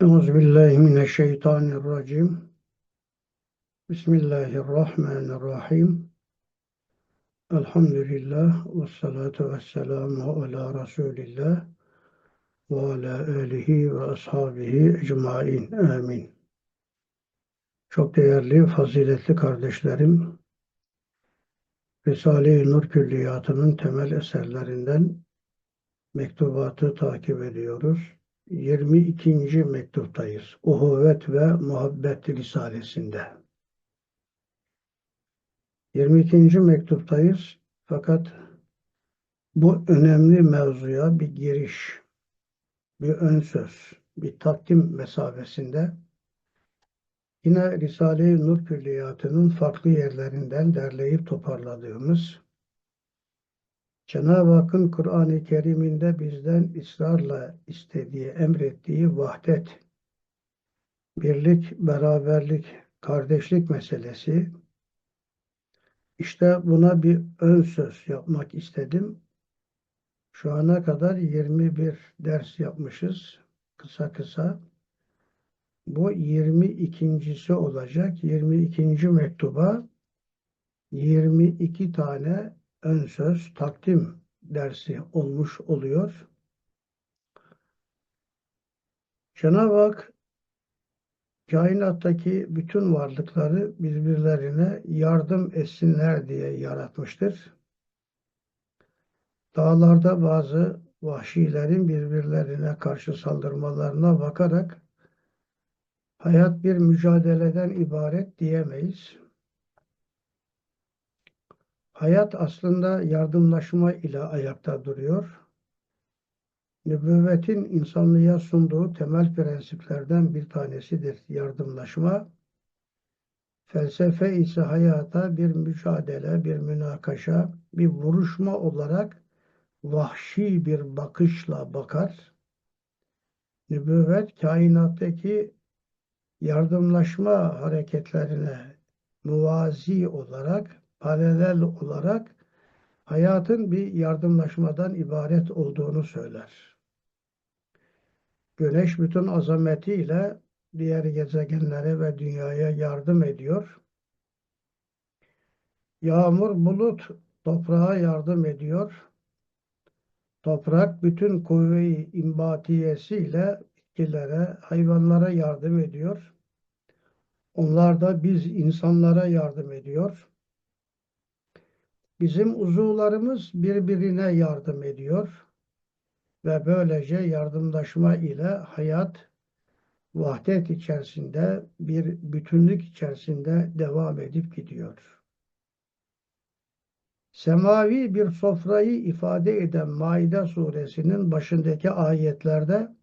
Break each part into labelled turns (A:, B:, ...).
A: Euzubillahimineşşeytanirracim. Bismillahirrahmanirrahim. Elhamdülillah ve salatu ve selamu ala Resulillah ve ala alihi ve ashabihi ecmain. Amin. Çok değerli, faziletli kardeşlerim, Risale-i Nur Külliyatı'nın temel eserlerinden mektubatı takip ediyoruz. 22. mektuptayız. Uhuvvet ve Muhabbet Risalesinde. 22. mektuptayız. Fakat bu önemli mevzuya bir giriş, bir ön söz, bir takdim mesabesinde yine Risale-i Nur Külliyatı'nın farklı yerlerinden derleyip toparladığımız Cenab-ı Hakk'ın Kur'an-ı Kerim'inde bizden ısrarla istediği, emrettiği vahdet, birlik, beraberlik, kardeşlik meselesi. İşte buna bir ön söz yapmak istedim. Şu ana kadar 21 ders yapmışız. Kısa kısa. Bu 22.si olacak. 22. mektuba 22 tane ön söz takdim dersi olmuş oluyor. Cenab-ı Hak kainattaki bütün varlıkları birbirlerine yardım etsinler diye yaratmıştır. Dağlarda bazı vahşilerin birbirlerine karşı saldırmalarına bakarak hayat bir mücadeleden ibaret diyemeyiz. Hayat aslında yardımlaşma ile ayakta duruyor. Nübüvvetin insanlığa sunduğu temel prensiplerden bir tanesidir yardımlaşma. Felsefe ise hayata bir mücadele, bir münakaşa, bir vuruşma olarak vahşi bir bakışla bakar. Nübüvvet kainattaki yardımlaşma hareketlerine muvazi olarak paralel olarak hayatın bir yardımlaşmadan ibaret olduğunu söyler. Güneş bütün azametiyle diğer gezegenlere ve dünyaya yardım ediyor. Yağmur, bulut toprağa yardım ediyor. Toprak bütün kuvve-i imbatiyesiyle bitkilere, hayvanlara yardım ediyor. Onlar da biz insanlara yardım ediyor. Bizim uzuvlarımız birbirine yardım ediyor ve böylece yardımlaşma ile hayat vahdet içerisinde bir bütünlük içerisinde devam edip gidiyor. Semavi bir sofrayı ifade eden Maide suresinin başındaki ayetlerde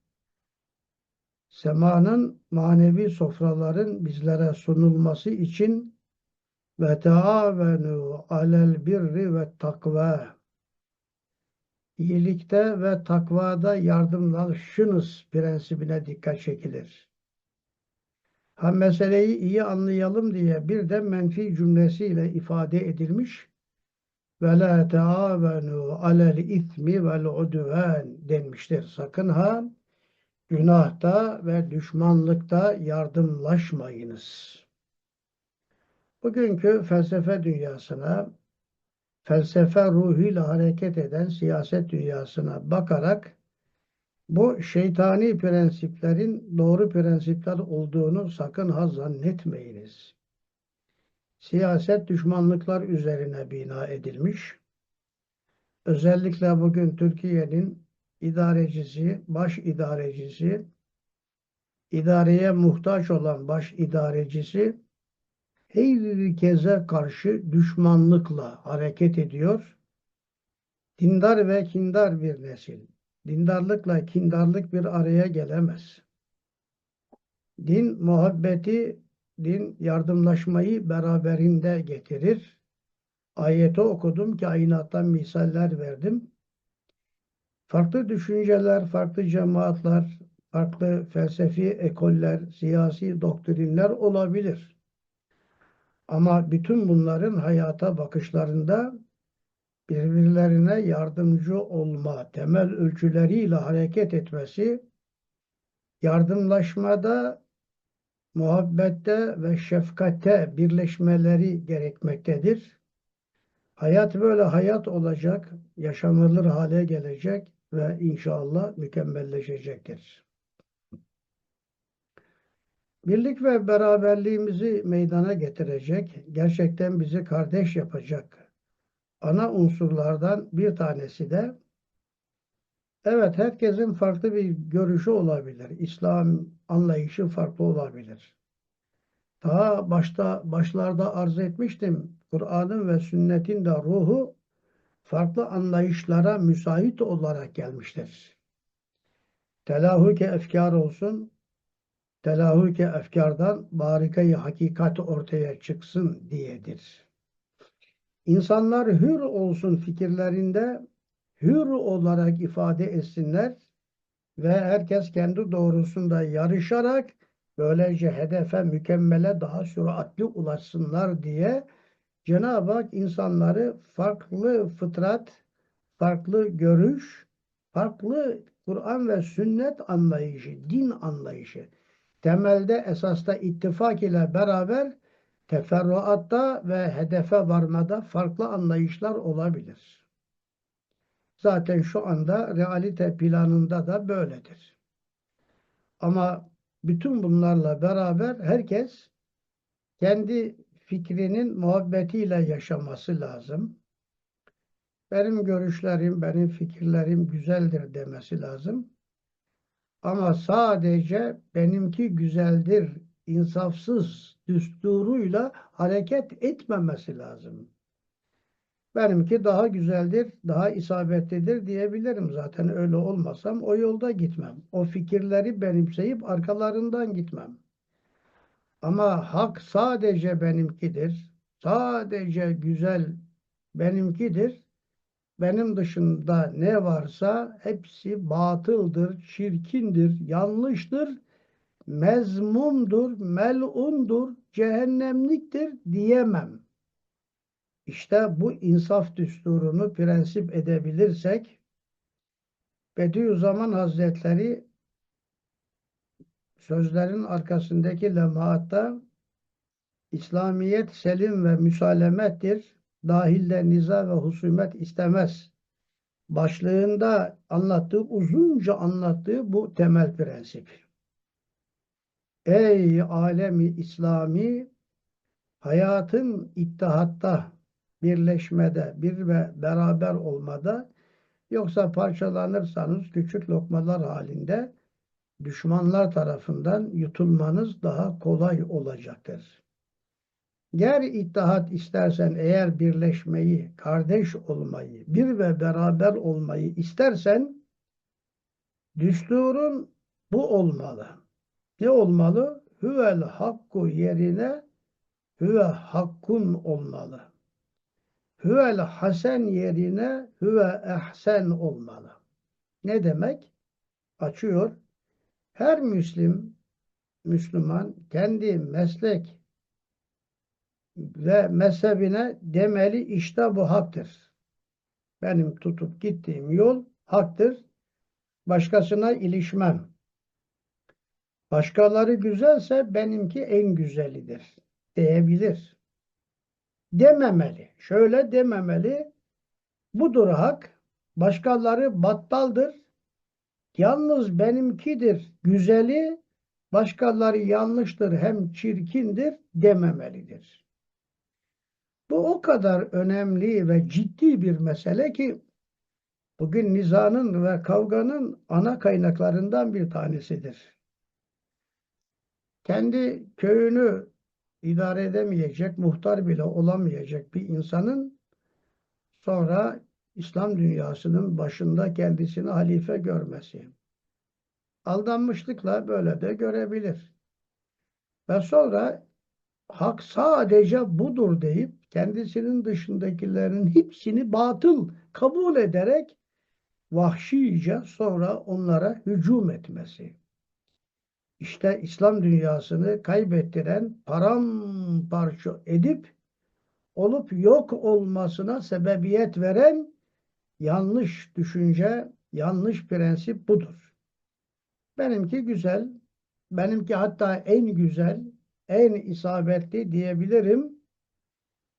A: semanın manevi sofraların bizlere sunulması için ve taavenu alel birri ve takva iyilikte ve takvada yardımlaşınız prensibine dikkat çekilir. Ha meseleyi iyi anlayalım diye bir de menfi cümlesiyle ifade edilmiş ve la taavenu alel ismi vel udven denmiştir. Sakın ha günahta ve düşmanlıkta yardımlaşmayınız. Bugünkü felsefe dünyasına, felsefe ruhuyla hareket eden siyaset dünyasına bakarak bu şeytani prensiplerin doğru prensipler olduğunu sakın ha zannetmeyiniz. Siyaset düşmanlıklar üzerine bina edilmiş. Özellikle bugün Türkiye'nin idarecisi, baş idarecisi, idareye muhtaç olan baş idarecisi herkese karşı düşmanlıkla hareket ediyor. Dindar ve kindar bir nesil. Dindarlıkla kindarlık bir araya gelemez. Din muhabbeti, din yardımlaşmayı beraberinde getirir. Ayeti okudum, kainattan misaller verdim. Farklı düşünceler, farklı cemaatler, farklı felsefi ekoller, siyasi doktrinler olabilir. Ama bütün bunların hayata bakışlarında birbirlerine yardımcı olma temel ölçüleriyle hareket etmesi yardımlaşmada, muhabbette ve şefkatte birleşmeleri gerekmektedir. Hayat böyle hayat olacak, yaşanılır hale gelecek ve inşallah mükemmelleşecektir. Birlik ve beraberliğimizi meydana getirecek, gerçekten bizi kardeş yapacak ana unsurlardan bir tanesi de evet herkesin farklı bir görüşü olabilir. İslam anlayışı farklı olabilir. Daha başta başlarda arz etmiştim. Kur'an'ın ve sünnetin de ruhu farklı anlayışlara müsait olarak gelmiştir. Telahüke efkar olsun, telahüke efkardan barikayı hakikat ortaya çıksın diyedir. İnsanlar hür olsun fikirlerinde, hür olarak ifade etsinler ve herkes kendi doğrusunda yarışarak böylece hedefe, mükemmele daha süratli ulaşsınlar diye Cenab-ı Hak insanları farklı fıtrat, farklı görüş, farklı Kur'an ve sünnet anlayışı, din anlayışı, temelde esasta ittifak ile beraber teferruatta ve hedefe varmada farklı anlayışlar olabilir. Zaten şu anda realite planında da böyledir. Ama bütün bunlarla beraber herkes kendi fikrinin muhabbetiyle yaşaması lazım. Benim görüşlerim, benim fikirlerim güzeldir demesi lazım. Ama sadece benimki güzeldir, insafsız düsturuyla hareket etmemesi lazım. Benimki daha güzeldir, daha isabetlidir diyebilirim. Zaten öyle olmasam o yolda gitmem. O fikirleri benimseyip arkalarından gitmem. Ama hak sadece benimkidir. Sadece güzel benimkidir. Benim dışında ne varsa hepsi batıldır, çirkindir, yanlıştır, mezmumdur, melundur, cehennemliktir diyemem. İşte bu insaf düsturunu prensip edebilirsek Bediüzzaman Hazretleri sözlerin arkasındaki lemahatta İslamiyet selim ve müsalemettir. Dahilde niza ve husumet istemez. Başlığında anlattığı, uzunca anlattığı bu temel prensip. Ey alemi İslami hayatın ittihatta, birleşmede, bir ve beraber olmada yoksa parçalanırsanız küçük lokmalar halinde düşmanlar tarafından yutulmanız daha kolay olacaktır. Ger ittihat istersen eğer birleşmeyi, kardeş olmayı, bir ve beraber olmayı istersen düsturun bu olmalı. Ne olmalı? Hüvel hakku yerine hüve hakkun olmalı. Hüvel hasen yerine hüve ehsen olmalı. Ne demek? Açıyor. Her Müslim, Müslüman kendi meslek ve mezhebine demeli işte bu haktır. Benim tutup gittiğim yol haktır. Başkasına ilişmem. Başkaları güzelse benimki en güzelidir diyebilir. Dememeli. Şöyle dememeli. Budur hak. Başkaları battaldır. Yalnız benimkidir güzeli, başkaları yanlıştır hem çirkindir dememelidir. Bu o kadar önemli ve ciddi bir mesele ki bugün nizanın ve kavganın ana kaynaklarından bir tanesidir. Kendi köyünü idare edemeyecek, muhtar bile olamayacak bir insanın sonra İslam dünyasının başında kendisini halife görmesi. Aldanmışlıkla böyle de görebilir. Ve sonra hak sadece budur deyip kendisinin dışındakilerin hepsini batıl kabul ederek vahşice sonra onlara hücum etmesi. İşte İslam dünyasını kaybettiren, paramparça edip olup yok olmasına sebebiyet veren yanlış düşünce, yanlış prensip budur. Benimki güzel, benimki hatta en güzel, en isabetli diyebilirim.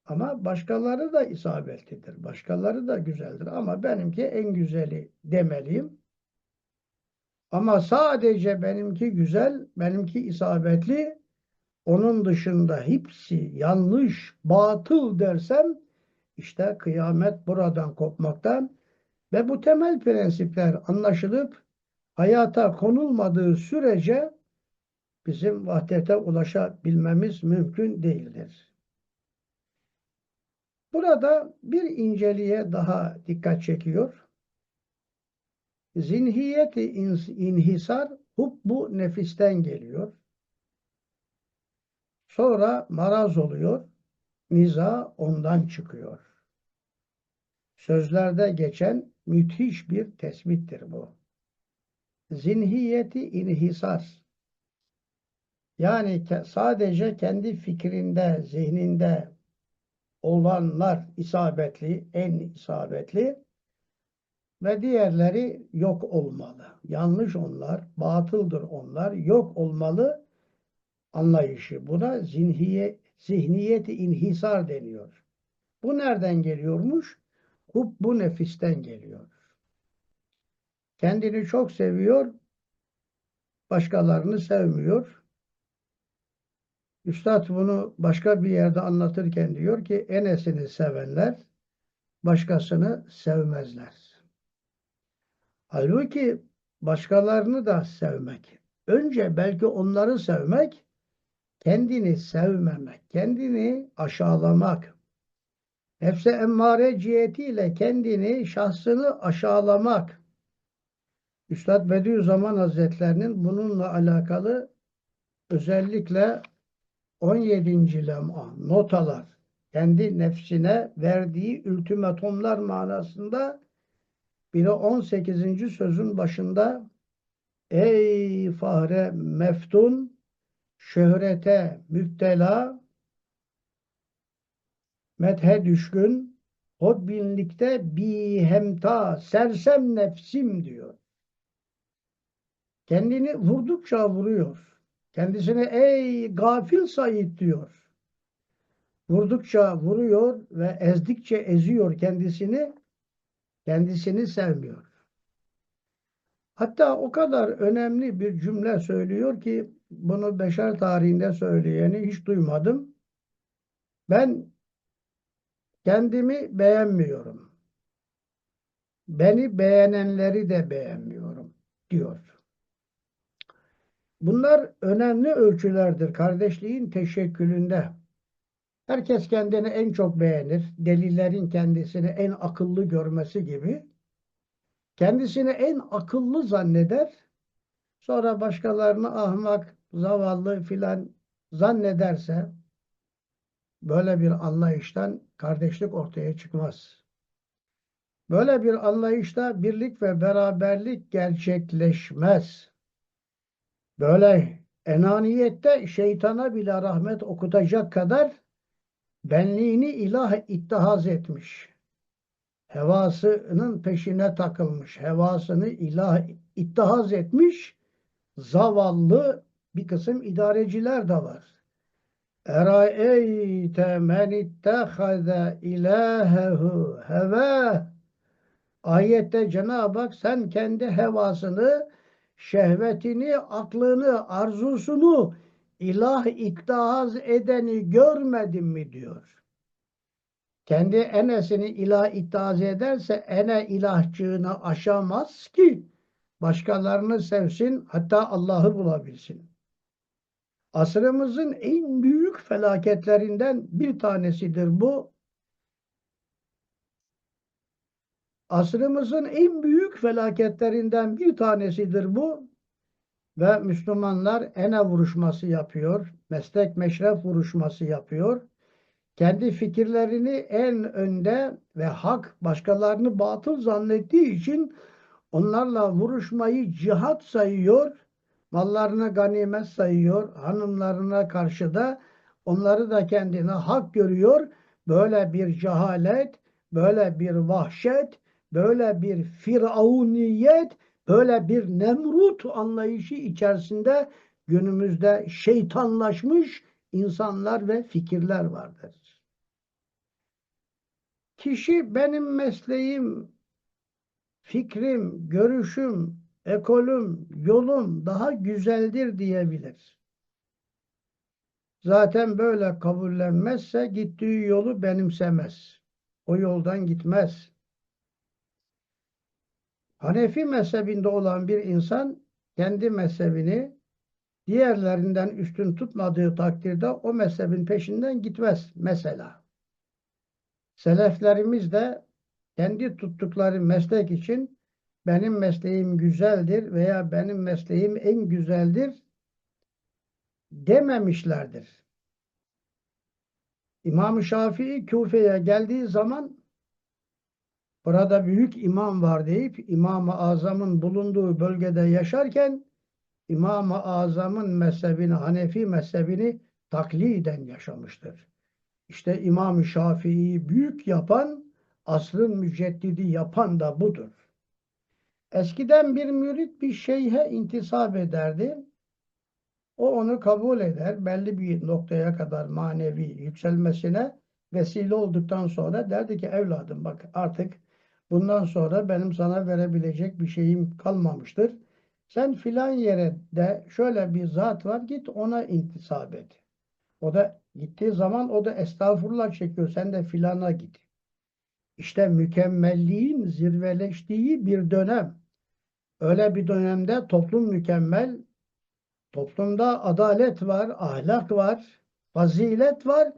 A: Ama başkaları da isabetlidir. Başkaları da güzeldir. Ama benimki en güzeli demeliyim. Ama sadece benimki güzel, benimki isabetli. Onun dışında hepsi yanlış, batıl dersem işte kıyamet buradan kopmaktan ve bu temel prensipler anlaşılıp hayata konulmadığı sürece bizim vahdete ulaşabilmemiz mümkün değildir. Burada bir inceliğe daha dikkat çekiyor. Zinhiyeti inhisar hubbu nefisten geliyor. Sonra maraz oluyor. Niza ondan çıkıyor. Sözlerde geçen müthiş bir tespittir bu. Zinhiyeti inhisar. Yani sadece kendi fikrinde, zihninde olanlar isabetli, en isabetli ve diğerleri yok olmalı. Yanlış onlar, batıldır onlar, yok olmalı anlayışı. Buna zinhiye, zihniyeti inhisar deniyor. Bu nereden geliyormuş? Hub bu nefisten geliyor. Kendini çok seviyor, başkalarını sevmiyor. Üstad bunu başka bir yerde anlatırken diyor ki enesini sevenler başkasını sevmezler. Halbuki başkalarını da sevmek. Önce belki onları sevmek, kendini sevmemek, kendini aşağılamak. Nefse emmare cihetiyle kendini, şahsını aşağılamak. Üstad Bediüzzaman Hazretlerinin bununla alakalı özellikle 17. lem'a notalar kendi nefsine verdiği ultimatomlar manasında bir de 18. sözün başında Ey fahre meftun şöhrete müptela methe düşkün hodbinlikte bi hemta sersem nefsim diyor. Kendini vurdukça vuruyor. Kendisine ey gafil Said diyor. Vurdukça vuruyor ve ezdikçe eziyor kendisini. Kendisini sevmiyor. Hatta o kadar önemli bir cümle söylüyor ki bunu beşer tarihinde söyleyeni hiç duymadım. Ben kendimi beğenmiyorum. Beni beğenenleri de beğenmiyorum diyor. Bunlar önemli ölçülerdir kardeşliğin teşekkülünde. Herkes kendini en çok beğenir. Delillerin kendisini en akıllı görmesi gibi. Kendisini en akıllı zanneder. Sonra başkalarını ahmak, zavallı filan zannederse böyle bir anlayıştan kardeşlik ortaya çıkmaz. Böyle bir anlayışta birlik ve beraberlik gerçekleşmez. Böyle enaniyette şeytana bile rahmet okutacak kadar benliğini ilah ittihaz etmiş. Hevasının peşine takılmış. Hevasını ilah ittihaz etmiş. Zavallı bir kısım idareciler de var. Eraeyte men ittehade ilahehu heve Ayette Cenab-ı Hak sen kendi hevasını şehvetini, aklını, arzusunu ilah iktihaz edeni görmedin mi diyor. Kendi enesini ilah iktihaz ederse ene ilahçığını aşamaz ki başkalarını sevsin hatta Allah'ı bulabilsin. Asrımızın en büyük felaketlerinden bir tanesidir bu. Asrımızın en büyük felaketlerinden bir tanesidir bu. Ve Müslümanlar ene vuruşması yapıyor. Meslek meşref vuruşması yapıyor. Kendi fikirlerini en önde ve hak başkalarını batıl zannettiği için onlarla vuruşmayı cihat sayıyor. Mallarına ganimet sayıyor. Hanımlarına karşı da onları da kendine hak görüyor. Böyle bir cehalet, böyle bir vahşet, böyle bir firavuniyet, böyle bir Nemrut anlayışı içerisinde günümüzde şeytanlaşmış insanlar ve fikirler vardır. Kişi benim mesleğim, fikrim, görüşüm, ekolüm, yolum daha güzeldir diyebilir. Zaten böyle kabullenmezse gittiği yolu benimsemez. O yoldan gitmez. Hanefi mezhebinde olan bir insan kendi mezhebini diğerlerinden üstün tutmadığı takdirde o mezhebin peşinden gitmez mesela. Seleflerimiz de kendi tuttukları meslek için benim mesleğim güzeldir veya benim mesleğim en güzeldir dememişlerdir. İmam-ı Şafii Küfe'ye geldiği zaman burada büyük imam var deyip İmam-ı Azam'ın bulunduğu bölgede yaşarken İmam-ı Azam'ın mezhebini, Hanefi mezhebini takliden yaşamıştır. İşte İmam-ı Şafii'yi büyük yapan, asrın müceddidi yapan da budur. Eskiden bir mürit bir şeyhe intisap ederdi. O onu kabul eder. Belli bir noktaya kadar manevi yükselmesine vesile olduktan sonra derdi ki evladım bak artık bundan sonra benim sana verebilecek bir şeyim kalmamıştır. Sen filan yere de şöyle bir zat var git ona intisap et. O da gittiği zaman o da estağfurullah çekiyor. Sen de filana git. İşte mükemmelliğin zirveleştiği bir dönem. Öyle bir dönemde toplum mükemmel, toplumda adalet var, ahlak var, fazilet var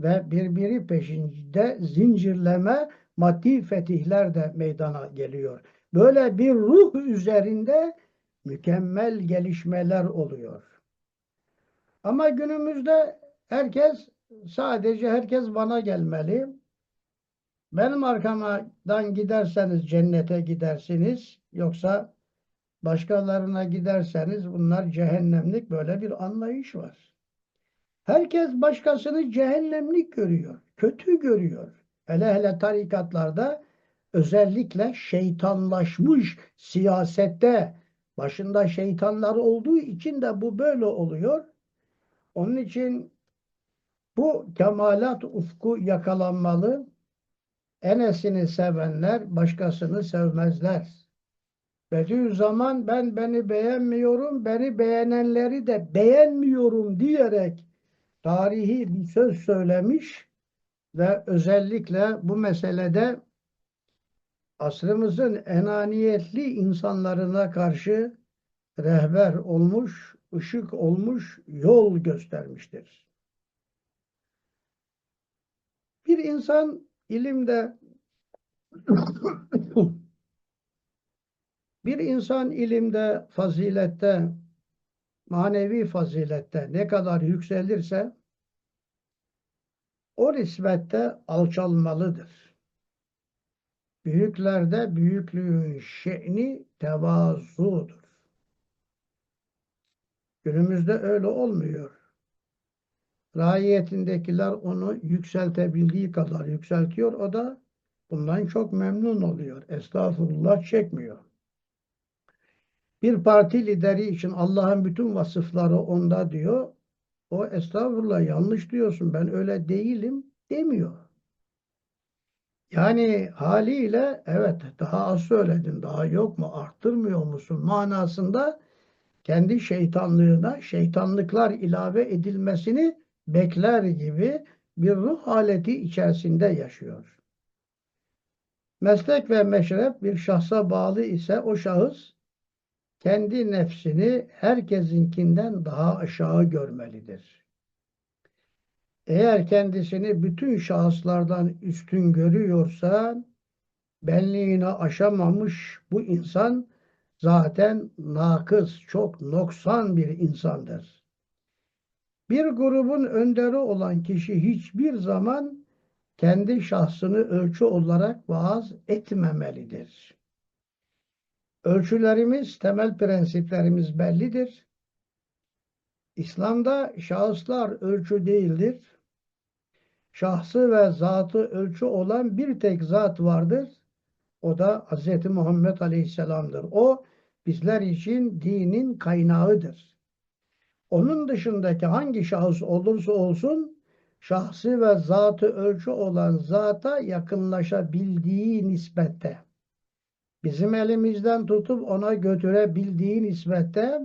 A: ve birbiri peşinde zincirleme maddi fetihler de meydana geliyor. Böyle bir ruh üzerinde mükemmel gelişmeler oluyor. Ama günümüzde herkes sadece herkes bana gelmeli. Benim arkamdan giderseniz cennete gidersiniz. Yoksa başkalarına giderseniz bunlar cehennemlik böyle bir anlayış var. Herkes başkasını cehennemlik görüyor. Kötü görüyor. Hele tarikatlarda özellikle şeytanlaşmış siyasette başında şeytanlar olduğu için de bu böyle oluyor. Onun için bu kemalat ufku yakalanmalı. Enesini sevenler başkasını sevmezler. Bediüzzaman ben beni beğenmiyorum, beni beğenenleri de beğenmiyorum diyerek tarihi bir söz söylemiş ve özellikle bu meselede asrımızın enaniyetli insanlarına karşı rehber olmuş, ışık olmuş, yol göstermiştir. Bir insan ilimde bir insan ilimde, fazilette, manevi fazilette ne kadar yükselirse o nispette alçalmalıdır. Büyüklerde büyüklüğün şe'ni tevazudur. Günümüzde öyle olmuyor. Raiyetindekiler onu yükseltebildiği kadar yükseltiyor. O da bundan çok memnun oluyor. Estağfurullah çekmiyor. Bir parti lideri için Allah'ın bütün vasıfları onda diyor. O estağfurullah yanlış diyorsun ben öyle değilim demiyor. Yani haliyle evet daha az söyledin daha yok mu arttırmıyor musun manasında kendi şeytanlığına şeytanlıklar ilave edilmesini bekler gibi bir ruh haleti içerisinde yaşıyor. Meslek ve meşrep bir şahsa bağlı ise o şahıs kendi nefsini herkesinkinden daha aşağı görmelidir. Eğer kendisini bütün şahıslardan üstün görüyorsa benliğini aşamamış bu insan zaten nakız, çok noksan bir insandır. Bir grubun önderi olan kişi hiçbir zaman kendi şahsını ölçü olarak vaaz etmemelidir. Ölçülerimiz, temel prensiplerimiz bellidir. İslam'da şahıslar ölçü değildir. Şahsı ve zatı ölçü olan bir tek zat vardır. O da Hz. Muhammed Aleyhisselam'dır. O bizler için dinin kaynağıdır. Onun dışındaki hangi şahıs olursa olsun şahsi ve zatı ölçü olan zata yakınlaşabildiği nispette bizim elimizden tutup ona götürebildiği nispette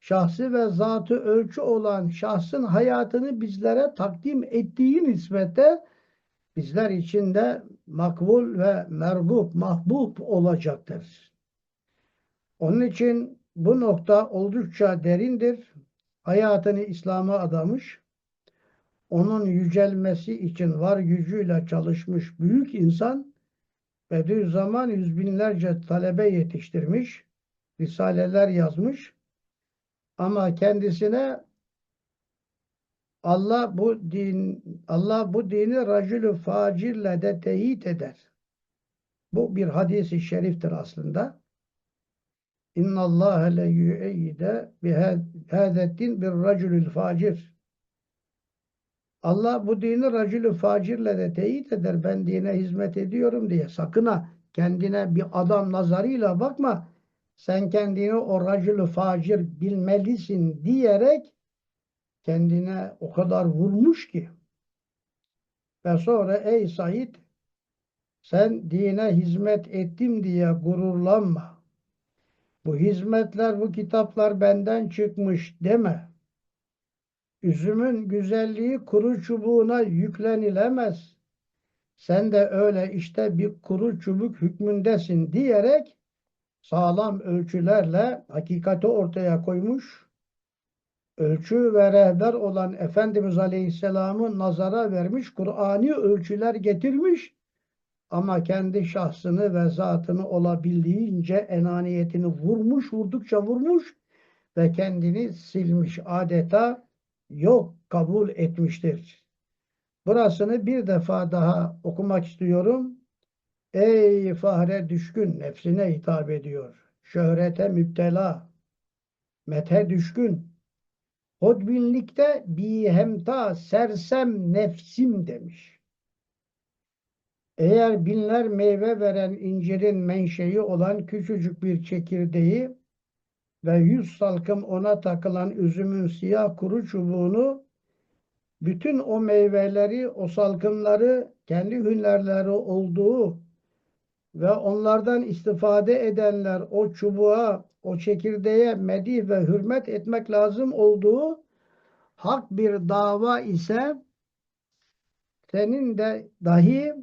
A: şahsi ve zatı ölçü olan şahsın hayatını bizlere takdim ettiği nispette bizler için de makbul ve mergub, mahbub olacaktır. Onun için bu nokta oldukça derindir. Hayatını İslam'a adamış, onun yücelmesi için var gücüyle çalışmış büyük insan, Bediüzzaman yüz binlerce talebe yetiştirmiş, risaleler yazmış, ama kendisine Allah bu din Allah bu dini racülü facirle de teyit eder. Bu bir hadisi şeriftir aslında. İnna Allah le yu'eyyide bi hâzeddin bir racülül facir. Allah bu dini racülü facirle de teyit eder. Ben dine hizmet ediyorum diye. Sakın ha kendine bir adam nazarıyla bakma. Sen kendini o racülü facir bilmelisin diyerek kendine o kadar vurmuş ki ve sonra ey Said sen dine hizmet ettim diye gururlanma. Bu hizmetler, bu kitaplar benden çıkmış deme. Üzümün güzelliği kuru çubuğuna yüklenilemez. Sen de öyle işte bir kuru çubuk hükmündesin diyerek sağlam ölçülerle hakikati ortaya koymuş ölçü ve rehber olan Efendimiz Aleyhisselam'ı nazara vermiş, Kur'ani ölçüler getirmiş ama kendi şahsını ve zatını olabildiğince enaniyetini vurmuş, vurdukça vurmuş ve kendini silmiş adeta yok kabul etmiştir. Burasını bir defa daha okumak istiyorum. Ey fahre düşkün nefsine hitap ediyor. Şöhrete müptela, methe düşkün, Hodbinlikte bihemta sersem nefsim demiş. Eğer binler meyve veren incirin menşei olan küçücük bir çekirdeği ve yüz salkım ona takılan üzümün siyah kuru çubuğunu bütün o meyveleri, o salkımları kendi hünerleri olduğu ve onlardan istifade edenler o çubuğa, o çekirdeğe medih ve hürmet etmek lazım olduğu hak bir dava ise senin de dahi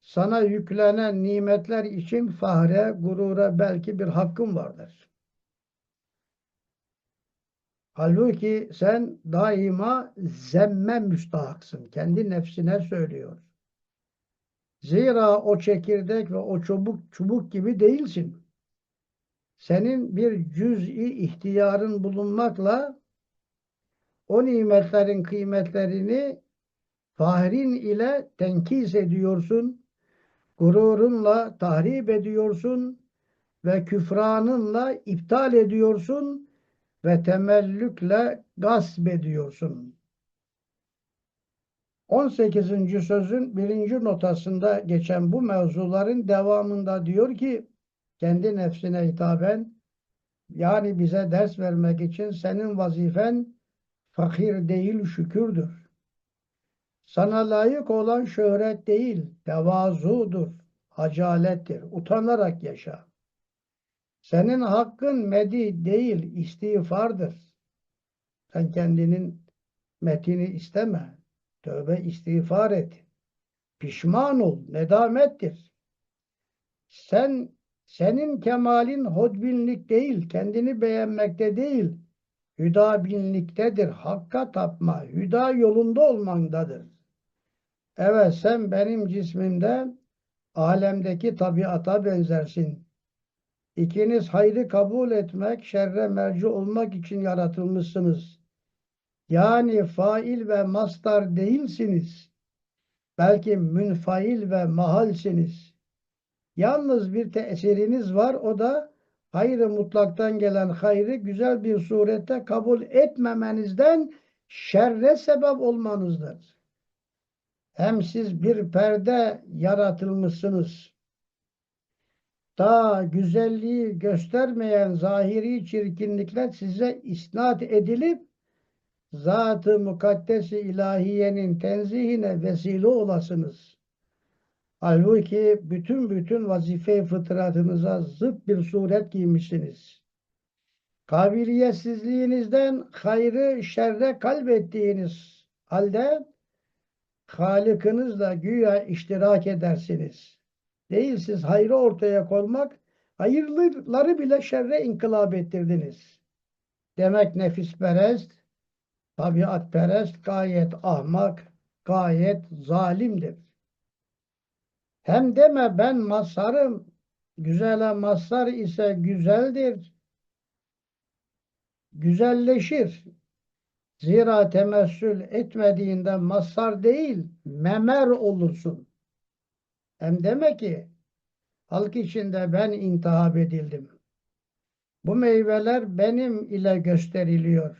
A: sana yüklenen nimetler için fahre, gurura belki bir hakkın vardır. Halbuki sen daima zemme müstahaksın. Kendi nefsine söylüyor. Zira o çekirdek ve o çubuk çubuk gibi değilsin. Senin bir cüz'i ihtiyarın bulunmakla o nimetlerin kıymetlerini fahrin ile tenkis ediyorsun, gururunla tahrip ediyorsun ve küfranınla iptal ediyorsun ve temellükle gasp ediyorsun. 18. sözün birinci notasında geçen bu mevzuların devamında diyor ki kendi nefsine hitaben yani bize ders vermek için senin vazifen fakir değil şükürdür. Sana layık olan şöhret değil, tevazudur, hacalettir. Utanarak yaşa. Senin hakkın medi değil, istiğfardır. Sen kendinin metini isteme. Tövbe istiğfar et. Pişman ol, nedamettir. Sen senin kemalin hodbinlik değil, kendini beğenmekte değil, hüda binliktedir. Hakka tapma, hüda yolunda olmandadır. Evet sen benim cismimde alemdeki tabiata benzersin. İkiniz hayrı kabul etmek, şerre merci olmak için yaratılmışsınız. Yani fail ve mastar değilsiniz. Belki münfail ve mahalsiniz. Yalnız bir tesiriniz var o da hayrı mutlaktan gelen hayrı güzel bir surette kabul etmemenizden şerre sebep olmanızdır. Hem siz bir perde yaratılmışsınız. Ta güzelliği göstermeyen zahiri çirkinlikler size isnat edilip zat-ı mukaddesi ilahiyenin tenzihine vesile olasınız. Halbuki bütün bütün vazife fıtratınıza zıt bir suret giymişsiniz. Kabiliyetsizliğinizden hayrı şerre kalbettiğiniz halde Halıkınızla güya iştirak edersiniz. Değil siz hayrı ortaya koymak, hayırlıları bile şerre inkılap ettirdiniz. Demek nefisperest, tabiatperest gayet ahmak, gayet zalimdir. Hem deme ben mazharım, güzele mazhar ise güzeldir. Güzelleşir. Zira temessül etmediğinde mazhar değil, memer olursun. Hem deme ki, halk içinde ben intihap edildim. Bu meyveler benim ile gösteriliyor.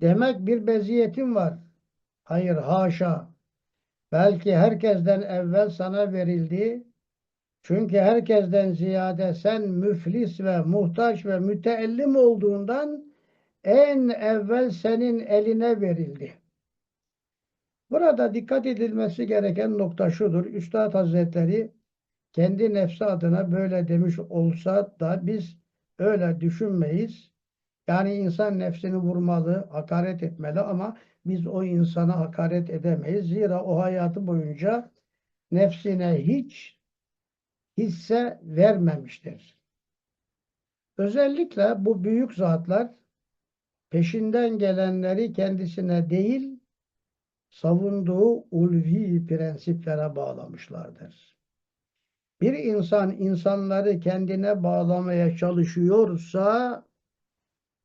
A: Demek bir beziyetim var. Hayır haşa. Belki herkesten evvel sana verildi. Çünkü herkesten ziyade sen müflis ve muhtaç ve müteellim olduğundan en evvel senin eline verildi. Burada dikkat edilmesi gereken nokta şudur. Üstad Hazretleri kendi nefsi adına böyle demiş olsa da biz öyle düşünmeyiz. Yani insan nefsini vurmalı, hakaret etmeli ama biz o insana hakaret edemeyiz. Zira o hayatı boyunca nefsine hiç hisse vermemiştir. Özellikle bu büyük zatlar peşinden gelenleri kendisine değil, savunduğu ulvi prensiplere bağlamışlardır. Bir insan insanları kendine bağlamaya çalışıyorsa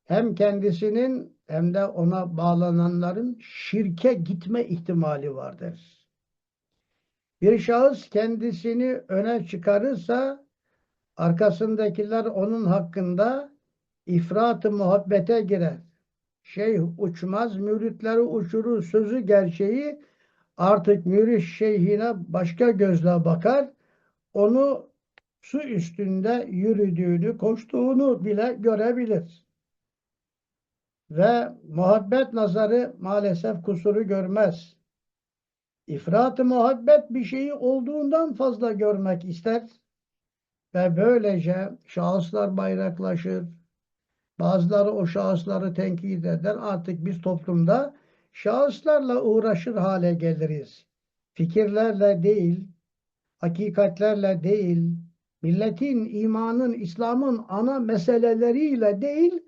A: hem kendisinin hem de ona bağlananların şirke gitme ihtimali vardır. Bir şahıs kendisini öne çıkarırsa arkasındakiler onun hakkında ifrat-ı muhabbete girer. Şeyh uçmaz, müritleri uçurur sözü gerçeği artık mürit şeyhine başka gözle bakar. Onu su üstünde yürüdüğünü, koştuğunu bile görebilir. Ve muhabbet nazarı maalesef kusuru görmez. İfrat-ı muhabbet bir şeyi olduğundan fazla görmek ister. Ve böylece şahıslar bayraklaşır, Bazıları o şahısları tenkit eder. Artık biz toplumda şahıslarla uğraşır hale geliriz. Fikirlerle değil, hakikatlerle değil, milletin, imanın, İslam'ın ana meseleleriyle değil,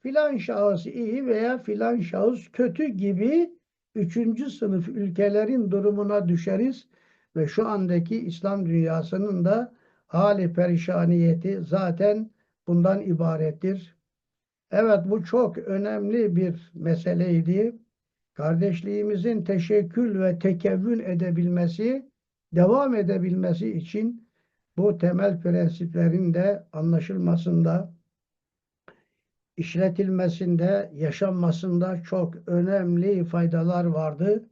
A: filan şahıs iyi veya filan şahıs kötü gibi üçüncü sınıf ülkelerin durumuna düşeriz ve şu andaki İslam dünyasının da hali perişaniyeti zaten bundan ibarettir. Evet bu çok önemli bir meseleydi. Kardeşliğimizin teşekkül ve tekevvün edebilmesi, devam edebilmesi için bu temel prensiplerin de anlaşılmasında, işletilmesinde, yaşanmasında çok önemli faydalar vardı.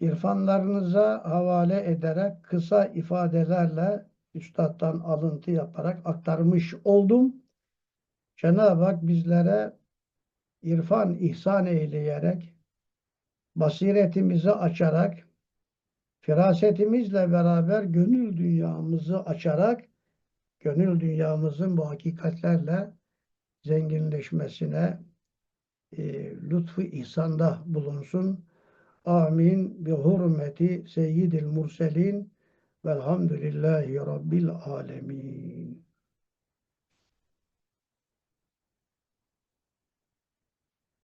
A: İrfanlarınıza havale ederek kısa ifadelerle üstadtan alıntı yaparak aktarmış oldum. Cenab-ı Hak bizlere irfan ihsan eyleyerek, basiretimizi açarak, firasetimizle beraber gönül dünyamızı açarak, gönül dünyamızın bu hakikatlerle zenginleşmesine e, lütfu ihsanda bulunsun. Amin. Bi hurmeti seyyidil murselin velhamdülillahi rabbil alemin.